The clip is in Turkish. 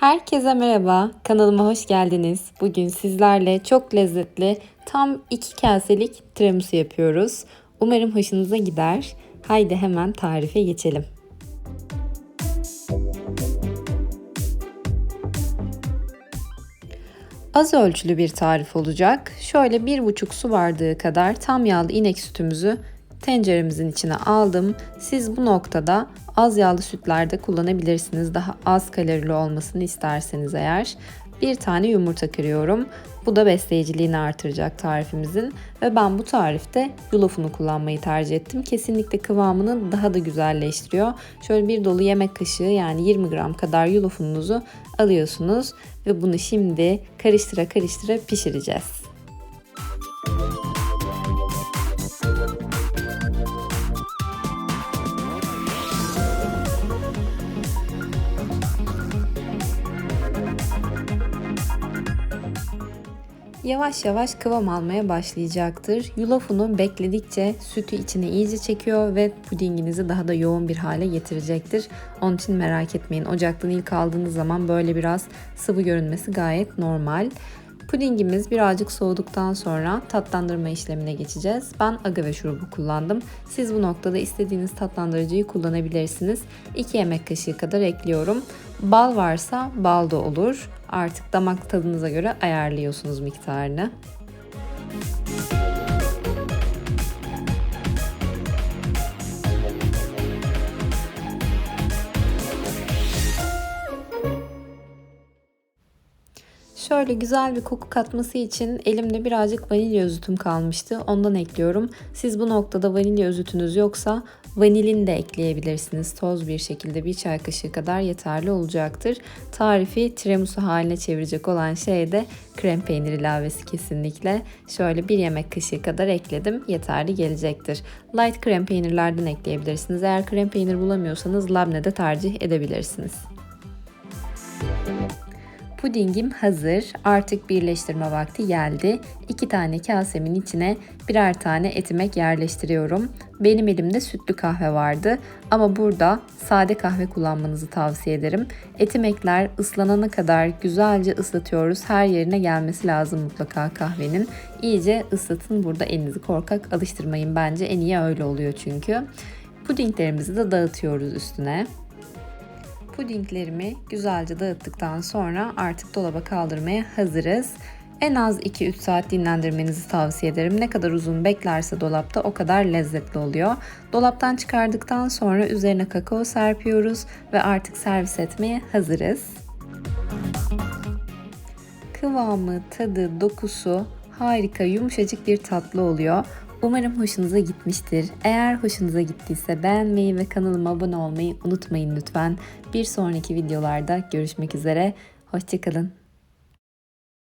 Herkese merhaba, kanalıma hoş geldiniz. Bugün sizlerle çok lezzetli tam 2 kaselik tiramisu yapıyoruz. Umarım hoşunuza gider. Haydi hemen tarife geçelim. Az ölçülü bir tarif olacak. Şöyle 1,5 su bardağı kadar tam yağlı inek sütümüzü tenceremizin içine aldım. Siz bu noktada az yağlı sütlerde kullanabilirsiniz. Daha az kalorili olmasını isterseniz eğer. Bir tane yumurta kırıyorum. Bu da besleyiciliğini artıracak tarifimizin. Ve ben bu tarifte yulafını kullanmayı tercih ettim. Kesinlikle kıvamını daha da güzelleştiriyor. Şöyle bir dolu yemek kaşığı yani 20 gram kadar yulafununuzu alıyorsunuz. Ve bunu şimdi karıştıra karıştıra pişireceğiz. Yavaş yavaş kıvam almaya başlayacaktır. Yulaf unu bekledikçe sütü içine iyice çekiyor ve pudinginizi daha da yoğun bir hale getirecektir. Onun için merak etmeyin. Ocaktan ilk aldığınız zaman böyle biraz sıvı görünmesi gayet normal. Pudingimiz birazcık soğuduktan sonra tatlandırma işlemine geçeceğiz. Ben agave şurubu kullandım. Siz bu noktada istediğiniz tatlandırıcıyı kullanabilirsiniz. 2 yemek kaşığı kadar ekliyorum. Bal varsa bal da olur. Artık damak tadınıza göre ayarlıyorsunuz miktarını. Şöyle güzel bir koku katması için elimde birazcık vanilya özütüm kalmıştı. Ondan ekliyorum. Siz bu noktada vanilya özütünüz yoksa vanilin de ekleyebilirsiniz. Toz bir şekilde bir çay kaşığı kadar yeterli olacaktır. Tarifi tiramisu haline çevirecek olan şey de krem peynir ilavesi kesinlikle. Şöyle bir yemek kaşığı kadar ekledim. Yeterli gelecektir. Light krem peynirlerden ekleyebilirsiniz. Eğer krem peynir bulamıyorsanız labne de tercih edebilirsiniz. Pudingim hazır. Artık birleştirme vakti geldi. İki tane kasemin içine birer tane etimek yerleştiriyorum. Benim elimde sütlü kahve vardı ama burada sade kahve kullanmanızı tavsiye ederim. Etimekler ıslanana kadar güzelce ıslatıyoruz. Her yerine gelmesi lazım mutlaka kahvenin. İyice ıslatın burada elinizi korkak alıştırmayın bence en iyi öyle oluyor çünkü. Pudinglerimizi de dağıtıyoruz üstüne. Pudinglerimi güzelce dağıttıktan sonra artık dolaba kaldırmaya hazırız. En az 2-3 saat dinlendirmenizi tavsiye ederim. Ne kadar uzun beklerse dolapta o kadar lezzetli oluyor. Dolaptan çıkardıktan sonra üzerine kakao serpiyoruz ve artık servis etmeye hazırız. Kıvamı, tadı, dokusu harika, yumuşacık bir tatlı oluyor. Umarım hoşunuza gitmiştir. Eğer hoşunuza gittiyse beğenmeyi ve kanalıma abone olmayı unutmayın lütfen. Bir sonraki videolarda görüşmek üzere. Hoşçakalın.